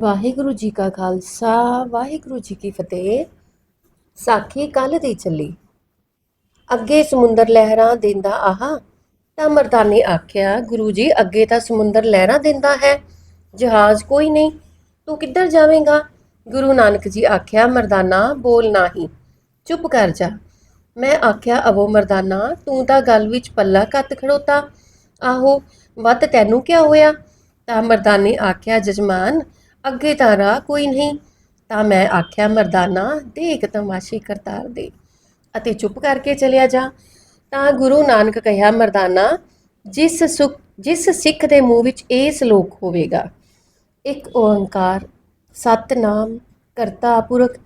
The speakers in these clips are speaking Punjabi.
ਵਾਹਿਗੁਰੂ ਜੀ ਕਾ ਖਾਲਸਾ, ਵਾਹਿਗੁਰੂ ਜੀ ਕੀ ਫਤਿਹ। ਸਾਖੀ ਕੱਲ ਦੀ ਚੱਲੀ। ਅੱਗੇ ਸਮੁੰਦਰ ਲਹਿਰਾਂ ਦਿੰਦਾ ਆਹਾ, ਤਾਂ ਮਰਦਾਨੇ ਆਖਿਆ, ਗੁਰੂ ਜੀ, ਅੱਗੇ ਤਾਂ ਸਮੁੰਦਰ ਲਹਿਰਾਂ ਦਿੰਦਾ ਹੈ, ਜਹਾਜ਼ ਕੋਈ ਨਹੀਂ, ਤੂੰ ਕਿੱਧਰ ਜਾਵੇਂਗਾ? ਗੁਰੂ ਨਾਨਕ ਜੀ ਆਖਿਆ, ਮਰਦਾਨਾ, ਬੋਲ ਨਹੀਂ, ਚੁੱਪ ਕਰ ਜਾ। ਮੈਂ ਆਖਿਆ, ਅਵੋ ਮਰਦਾਨਾ, ਤੂੰ ਤਾਂ ਗੱਲ ਵਿੱਚ ਪੱਲਾ ਕੱਤ ਖੜੋਤਾ। ਆਹੋ ਵੱਤ ਤੈਨੂੰ ਕਿਆ ਹੋਇਆ? ਤਾਂ ਮਰਦਾਨੇ ਆਖਿਆ, ਜਜਮਾਨ ਅੱਗੇ ਤਾਂ ਰਾਹ ਕੋਈ ਨਹੀਂ। ਤਾਂ ਮੈਂ ਆਖਿਆ, ਮਰਦਾਨਾ, ਦੇਖ ਤਮਾਸ਼ੀ ਕਰਤਾਰ ਦੇ ਅਤੇ ਚੁੱਪ ਕਰਕੇ ਚਲਿਆ ਜਾ। ਤਾਂ ਗੁਰੂ ਨਾਨਕ ਕਹਿਆ ਮਰਦਾਨਾ, ਜਿਸ ਸੁਖ, ਜਿਸ ਸਿੱਖ ਦੇ ਮੂੰਹ ਵਿੱਚ ਇਹ ਸ਼ਲੋਕ ਹੋਵੇਗਾ, ਇੱਕ ਓੰਕਾਰ, ਸਤਨਾਮ, ਕਰਤਾ ਪੁਰਖ,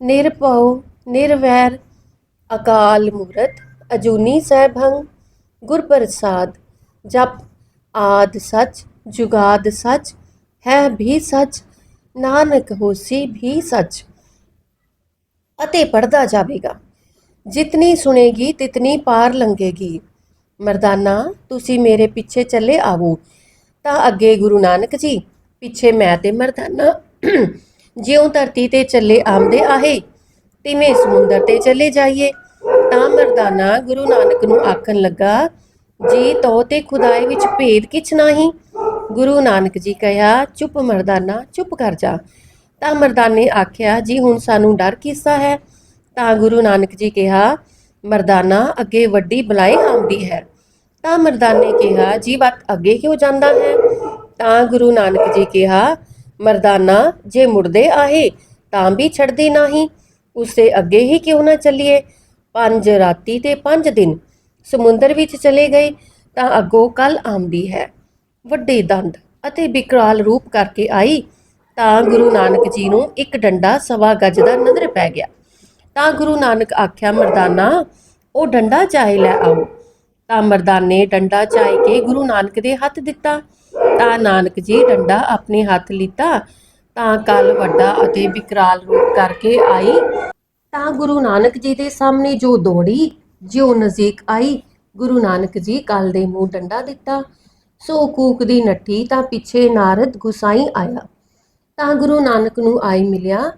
ਨਿਰਭਉ, ਨਿਰਵੈਰ, ਅਕਾਲ ਮੂਰਤ, ਅਜੂਨੀ ਸੈਭੰ ਗੁਰ ਪ੍ਰਸਾਦ ਜਪ ਆਦ ਸਚ, ਜੁਗਾਦ ਸਚ ਹੈ ਵੀ ਸੱਚ, ਨਾਨਕ ਹੋਸੀ ਵੀ ਸੱਚ। ਅਤੇ ਪੜਦਾ ਜਾਵੇਗਾ। ਜਿਤਨੀ ਸੁਣੇਗੀ, ਤਿਤਨੀ ਪਾਰ ਲੰਘੇਗੀ। ਮਰਦਾਨਾ, ਤੁਸੀਂ ਮੇਰੇ ਪਿੱਛੇ ਚੱਲੇ ਆਵੋ। ਤਾਂ ਅੱਗੇ ਗੁਰੂ ਨਾਨਕ ਜੀ, ਪਿੱਛੇ ਮੈਂ ਤੇ ਮਰਦਾਨਾ। ਜਿਉਂ ਧਰਤੀ ਤੇ ਚੱਲੇ ਆਉਂਦੇ ਆਹੇ, ਤਿਵੇਂ ਸਮੁੰਦਰ ਤੇ ਚੱਲੇ ਜਾਈਏ। ਤਾਂ ਮਰਦਾਨਾ, ਗੁਰੂ ਨਾਨਕ ਨੂੰ ਆਖਣ ਲੱਗਾ, ਜੀ ਤੋ ਤੇ ਖੁਦਾਏ ਵਿੱਚ ਭੇਦ ਕਿਛ ਨਹੀਂ। ਗੁਰੂ ਨਾਨਕ ਜੀ ਕਹਿਆ ਚੁੱਪ ਮਰਦਾਨਾ, ਚੁੱਪ ਕਰ ਜਾ। ਤਾਂ ਮਰਦਾਨੇ ਆਖਿਆ, ਜੀ, ਹੁਣ ਸਾਨੂੰ ਡਰ ਕਿਸਾ ਹੈ? ਤਾਂ ਗੁਰੂ ਨਾਨਕ ਜੀ ਕਿਹਾ, ਮਰਦਾਨਾ, ਅੱਗੇ ਵੱਡੀ ਬਲਾਈ ਆਉਂਦੀ ਹੈ। ਤਾਂ ਮਰਦਾਨੇ ਕਿਹਾ, ਜੀ ਵਕਤ ਅੱਗੇ ਕਿਉਂ ਜਾਂਦਾ ਹੈ? ਤਾਂ ਗੁਰੂ ਨਾਨਕ ਜੀ ਕਿਹਾ, ਮਰਦਾਨਾ, ਜੇ ਮੁਰਦੇ ਆਹੇ, ਤਾਂ ਵੀ ਛੱਡਦੇ ਨਹੀਂ। ਉਸੇ ਅੱਗੇ ਹੀ ਕਿਉਂ ਨਾ ਚੱਲੀਏ? ਪੰਜ ਰਾਤੀ ਤੇ ਪੰਜ ਦਿਨ, ਸਮੁੰਦਰ ਵਿੱਚ ਚਲੇ ਗਏ, ਤਾਂ ਅੱਗੋਂ ਕੱਲ ਆਉਂਦੀ ਹੈ। ਵੱਡੇ ਦੰਦ ਅਤੇ ਵਿਕਰਾਲ ਰੂਪ ਕਰਕੇ ਆਈ, ਤਾਂ ਗੁਰੂ ਨਾਨਕ ਜੀ ਨੂੰ ਇੱਕ ਡੰਡਾ ਸਵਾ ਗੱਜ ਦਾ ਨਜ਼ਰ ਪੈ ਗਿਆ। ਤਾਂ ਗੁਰੂ ਨਾਨਕ ਆਖਿਆ, ਮਰਦਾਨਾ, ਉਹ ਡੰਡਾ ਚਾਹੇ ਲੈ ਆਓ। ਤਾਂ ਮਰਦਾਨੇ ਡੰਡਾ ਚਾਹੇ ਕੇ ਗੁਰੂ ਨਾਨਕ ਦੇ ਹੱਥ ਦਿੱਤਾ। ਤਾਂ ਨਾਨਕ ਜੀ ਡੰਡਾ ਆਪਣੇ ਹੱਥ ਲਿੱਤਾ, ਤਾਂ ਕੱਲ ਵੱਡਾ ਅਤੇ ਵਿਕਰਾਲ ਰੂਪ ਕਰਕੇ ਆਈ। ਤਾਂ ਗੁਰੂ ਨਾਨਕ ਜੀ ਦੇ ਸਾਹਮਣੇ ਜੋ ਦੌੜੀ, ਜਿਉ ਨਜ਼ਦੀਕ ਆਈ, ਗੁਰੂ ਨਾਨਕ ਜੀ ਕੱਲ ਦੇ ਮੂੰਹ ਡੰਡਾ ਦਿੱਤਾ। ਸੋ ਕੂਕ ਦੀ ਨੱਠੀ ਤਾਂ ਪਿੱਛੇ ਨਾਰਦ ਗੁਸਾਈ ਆਇਆ। ਤਾਂ ਗੁਰੂ ਨਾਨਕ ਨੂੰ ਆਈ ਮਿਲਿਆ।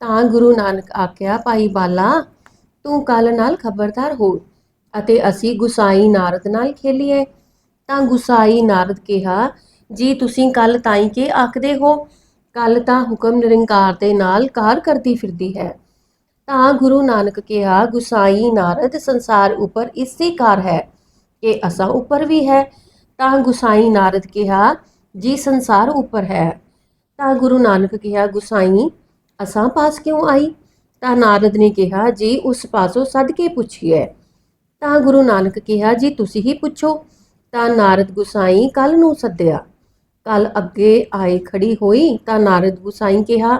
ਤਾਂ ਗੁਰੂ ਨਾਨਕ ਆਖਿਆ, ਭਾਈ ਬਾਲਾ, ਤੂੰ ਕੱਲ ਨਾਲ ਖਬਰਦਾਰ ਹੋ ਅਤੇ ਅਸੀਂ ਗੁਸਾਈ ਨਾਰਦ ਨਾਲ ਖੇਲੀਏ। ਤਾਂ ਗੁਸਾਈ ਨਾਰਦ ਕਿਹਾ, ਜੀ, ਤੁਸੀਂ ਕੱਲ ਤਾਈ ਕੇ ਆਖਦੇ ਹੋ? ਕੱਲ ਤਾਂ ਹੁਕਮ ਨਿਰੰਕਾਰ ਦੇ ਨਾਲ ਕਾਰ ਕਰਦੀ ਫਿਰਦੀ ਹੈ। ਤਾਂ ਗੁਰੂ ਨਾਨਕ ਕਿਹਾ, ਗੁਸਾਈ ਨਾਰਦ, ਸੰਸਾਰ ਉੱਪਰ ਇਸੇ ਕਾਰ ਹੈ ਕਿ ਅਸਾਂ ਉੱਪਰ ਵੀ ਹੈ। ਤਾਂ ਗੁਸਾਈ ਨਾਰਦ ਕਿਹਾ, ਜੀ ਸੰਸਾਰ ਉੱਪਰ ਹੈ। ਤਾਂ ਗੁਰੂ ਨਾਨਕ ਕਿਹਾ, ਗੁਸਾਈ, ਅਸਾਂ ਪਾਸ ਕਿਉਂ ਆਈ? ਤਾਂ ਨਾਰਦ ਨੇ ਕਿਹਾ, ਜੀ, ਉਸ ਪਾਸੋਂ ਸੱਦ ਕੇ ਪੁੱਛੀਏ ਤਾਂ ਗੁਰੂ ਨਾਨਕ ਕਿਹਾ, ਜੀ, ਤੁਸੀਂ ਹੀ ਪੁੱਛੋ। ਤਾਂ ਨਾਰਦ ਗੁਸਾਈ ਕੱਲ ਨੂੰ ਸੱਦਿਆ। ਕੱਲ ਅੱਗੇ ਆਏ ਖੜੀ ਹੋਈ, ਤਾਂ ਨਾਰਦ ਗੁਸਾਈ ਕਿਹਾ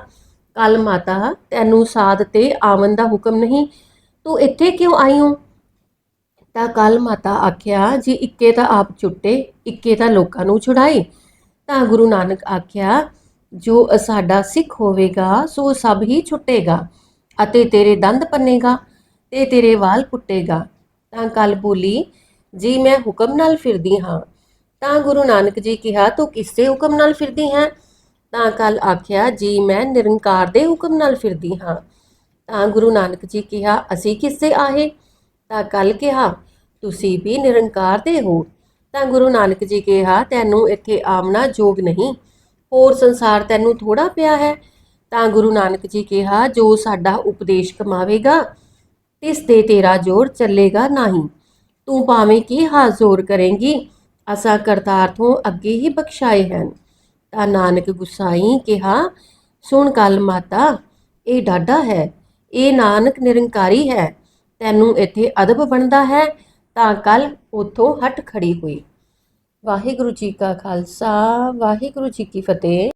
ਕੱਲ ਮਾਤਾ, ਤੈਨੂੰ ਸਾਧ ਤੇ ਆਵਨ ਦਾ ਹੁਕਮ ਨਹੀਂ। ਤੂੰ ਇੱਥੇ ਕਿਉਂ ਆਈ ਹੋ ਤਾਂ ਕੱਲ ਮਾਤਾ ਆਖਿਆ, ਜੀ ਇੱਕੇ ਤਾਂ ਆਪ ਛੁੱਟੇ ਇੱਕੇ ਤਾਂ ਲੋਕਾਂ ਨੂੰ ਛੁਡਾਏ। ਤਾਂ ਗੁਰੂ ਨਾਨਕ ਆਖਿਆ, ਜੋ ਸਾਡਾ ਸਿੱਖ ਹੋਵੇਗਾ, ਸੋ ਸਭ ਹੀ ਛੁੱਟੇਗਾ ਅਤੇ ਤੇਰੇ ਦੰਦ ਪੰਨੇਗਾ ਤੇ ਤੇਰੇ ਵਾਲ ਪੁੱਟੇਗਾ। ਤਾਂ ਕੱਲ ਬੋਲੀ, ਜੀ, ਮੈਂ ਹੁਕਮ ਨਾਲ ਫਿਰਦੀ ਹਾਂ। ਤਾਂ ਗੁਰੂ ਨਾਨਕ ਜੀ ਕਿਹਾ, ਤੂੰ ਕਿਸੇ ਹੁਕਮ ਨਾਲ ਫਿਰਦੀ ਹੈ? ਤਾਂ ਕੱਲ ਆਖਿਆ, ਜੀ, ਮੈਂ ਨਿਰੰਕਾਰ ਦੇ ਹੁਕਮ ਨਾਲ ਫਿਰਦੀ ਹਾਂ। ਤਾਂ ਗੁਰੂ ਨਾਨਕ ਜੀ ਕਿਹਾ, ਅਸੀਂ ਕਿਸੇ ਆਹੇ? ਤਾਂ ਕੱਲ ਕਿਹਾ ਤੁਸੀਂ ਵੀ ਨਿਰੰਕਾਰ ਦੇ ਹੋ। ਤਾਂ ਗੁਰੂ ਨਾਨਕ ਜੀ ਕਿਹਾ, ਤੈਨੂੰ ਇੱਥੇ ਆਮਣਾ ਯੋਗ ਨਹੀਂ। ਹੋਰ ਸੰਸਾਰ ਤੈਨੂੰ ਥੋੜਾ ਪਿਆ ਹੈ। ਤਾਂ ਗੁਰੂ ਨਾਨਕ ਜੀ ਕਿਹਾ, ਜੋ ਸਾਡਾ ਉਪਦੇਸ਼ ਕਮਾਵੇਗਾ ਤਿਸ ਤੇ ਤੇਰਾ ਜੋਰ ਚੱਲੇਗਾ ਨਹੀਂ। ਤੂੰ ਭਾਵੇਂ ਕੀ ਹਾਲ ਜ਼ੋਰ ਕਰੇਂਗੀ, ਅਸਾਂ ਕਰਤਾਰ ਤੋਂ ਅੱਗੇ ਹੀ ਬਖਸ਼ਾਏ ਹਨ। ਤਾਂ ਨਾਨਕ ਗੁਸਾਈ ਕਿਹਾ, ਸੁਣ ਕੱਲ ਮਾਤਾ, ਇਹ ਡਾਡਾ ਹੈ। ਇਹ ਨਾਨਕ ਨਿਰੰਕਾਰੀ ਹੈ। ਤੈਨੂੰ ਇੱਥੇ ਅਦਬ ਬਣਦਾ ਹੈ। ਤਾਂ ਕੱਲ ਉਥੋਂ ਹਟ ਖੜੀ ਹੋਈ। ਵਾਹਿਗੁਰੂ ਜੀ ਕਾ ਖਾਲਸਾ ਵਾਹਿਗੁਰੂ ਜੀ ਕੀ ਫਤਿਹ।